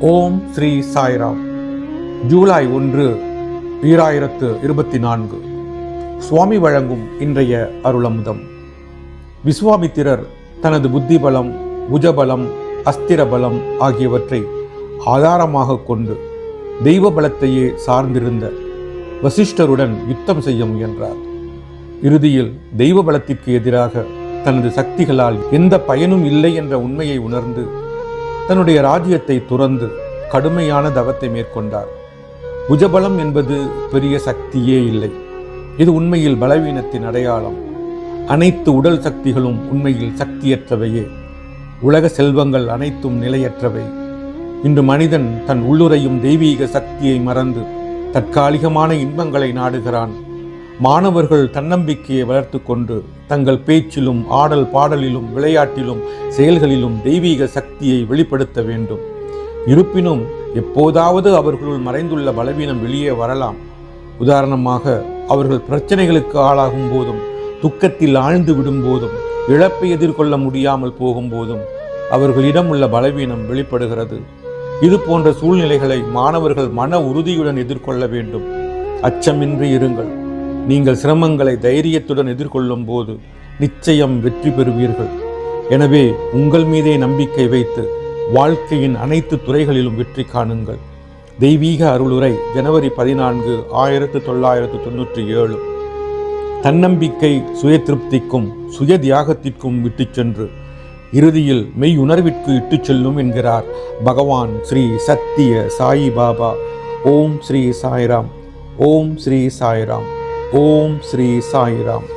ஓம் ஸ்ரீ சாய்ராம். ஜூலை ஒன்று ஈராயிரத்து இருபத்தி நான்கு. சுவாமி வழங்கும் இன்றைய அருளமுதம். விஸ்வாமித்திரர் தனது புத்தி பலம் புஜபலம் அஸ்திர பலம் ஆகியவற்றை ஆதாரமாக கொண்டு தெய்வ பலத்தையே சார்ந்திருந்த வசிஷ்டருடன் யுத்தம் செய்ய முயன்றார். இறுதியில் தெய்வ பலத்திற்கு எதிராக தனது சக்திகளால் எந்த பயனும் இல்லை என்ற உண்மையை உணர்ந்து தன்னுடைய ராஜ்யத்தை துறந்து கடுமையான தவத்தை மேற்கொண்டார். புஜபலம் என்பது பெரிய சக்தியே இல்லை. இது உண்மையில் பலவீனத்தின் அடையாளம். அனைத்து உடல் சக்திகளும் உண்மையில் சக்தியற்றவையே. உலக செல்வங்கள் அனைத்தும் நிலையற்றவை. இன்று மனிதன் தன் உள்ளுரையும் தெய்வீக சக்தியை மறந்து தற்காலிகமான இன்பங்களை நாடுகிறான். மாணவர்கள் தன்னம்பிக்கையை வளர்த்து கொண்டு தங்கள் பேச்சிலும் ஆடல் பாடலிலும் விளையாட்டிலும் செயல்களிலும் தெய்வீக சக்தியை வெளிப்படுத்த வேண்டும். இருப்பினும் எப்போதாவது அவர்களுள் மறைந்துள்ள பலவீனம் வெளியே வரலாம். உதாரணமாக அவர்கள் பிரச்சனைகளுக்கு ஆளாகும் போதும் துக்கத்தில் ஆழ்ந்து விடும் போதும் இழப்பை எதிர்கொள்ள முடியாமல் போகும்போதும் அவர்களிடம் உள்ள பலவீனம் வெளிப்படுகிறது. இது போன்ற சூழ்நிலைகளை மாணவர்கள் மன உறுதியுடன் எதிர்கொள்ள வேண்டும். அச்சமின்றி இருங்கள். நீங்கள் சிரமங்களை தைரியத்துடன் எதிர்கொள்ளும் போது நிச்சயம் வெற்றி பெறுவீர்கள். எனவே உங்கள் மீதே நம்பிக்கை வைத்து வாழ்க்கையின் அனைத்து துறைகளிலும் வெற்றி காணுங்கள். தெய்வீக அருளுரை ஜனவரி பதினான்கு ஆயிரத்து தொள்ளாயிரத்து தொண்ணூற்றி ஏழு. தன்னம்பிக்கை சுய திருப்திக்கும் சுய தியாகத்திற்கும் விட்டுச் சென்று இறுதியில் மெய் உணர்விற்கு இட்டுச் செல்லும் என்கிறார் பகவான் ஸ்ரீ சத்திய சாயி பாபா ஓம் ஸ்ரீ சாய்ராம். ஓம் ஸ்ரீ சாய்ராம். ஓம் ஸ்ரீ சாய்ராம்.